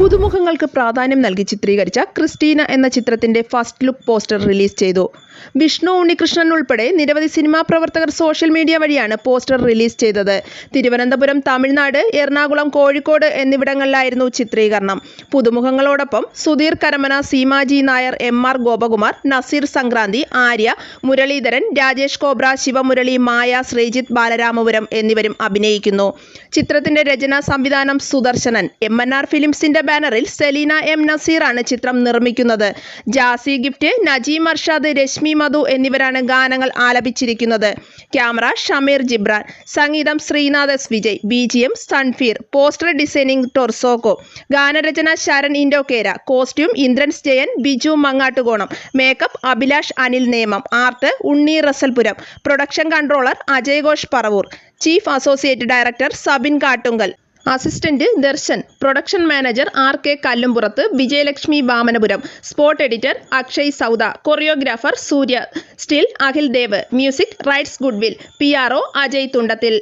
പുതുമുഖങ്ങൾക്ക് പ്രാധാന്യം നൽകി ചിത്രീകരിച്ച ക്രിസ്റ്റീന എന്ന ചിത്രത്തിന്റെ ഫസ്റ്റ് ലുക്ക് പോസ്റ്റർ റിലീസ് ചെയ്തു. വിഷ്ണു ഉണ്ണികൃഷ്ണൻ ഉൾപ്പെടെ നിരവധി സിനിമാ പ്രവർത്തകർ സോഷ്യൽ മീഡിയ വഴിയാണ് പോസ്റ്റർ റിലീസ് ചെയ്തത്. തിരുവനന്തപുരം തമിഴ്നാട് എറണാകുളം കോഴിക്കോട് എന്നിവിടങ്ങളിലായിരുന്നു ചിത്രീകരണം. പുതുമുഖങ്ങളോടൊപ്പം Sudheer Karamana Seema G Nair M R Gopakumar Naseer Sankranthi Arya Muraleedharan Rajesh Cobra Shivamurali Maya Sreejith Balaramapuram എന്നിവരും അഭിനയിക്കുന്നു. ചിത്രത്തിന്റെ രചന സംവിധാനം സുദർശനൻ. എം എൻ ആർ ഫിലിംസിന്റെ ബാനറിൽ സെലീന എം നസീറാണ് ചിത്രം നിർമ്മിക്കുന്നത്. ജാസി ഗിഫ്റ്റ് നജീം അർഷാദ് രശ്മി മധു എന്നിവരാണ് ഗാനങ്ങൾ ആലപിച്ചിരിക്കുന്നത്. ക്യാമറ ഷമീർ ജിബ്രാൻ സംഗീതം Sreenath S Vijay B G M Sunfeer poster designing ടൊർസോക്കോ ഗാനരചന Saran ഇൻഡോക്കേര costume Indran Jayan Biju Mangattukonam makeup Abhilash Anil Nemom art Unni Rasalpuram production controller Ajay Ghosh Paravur chief associate director Sabin Kattungal assistant Darshan production manager R K Kallumpurath Vijayalakshmi Vamanapuram spot editor Akshay Sauda choreographer Surya still Akhil Dev music rights goodwill P R O Ajay Thundathil.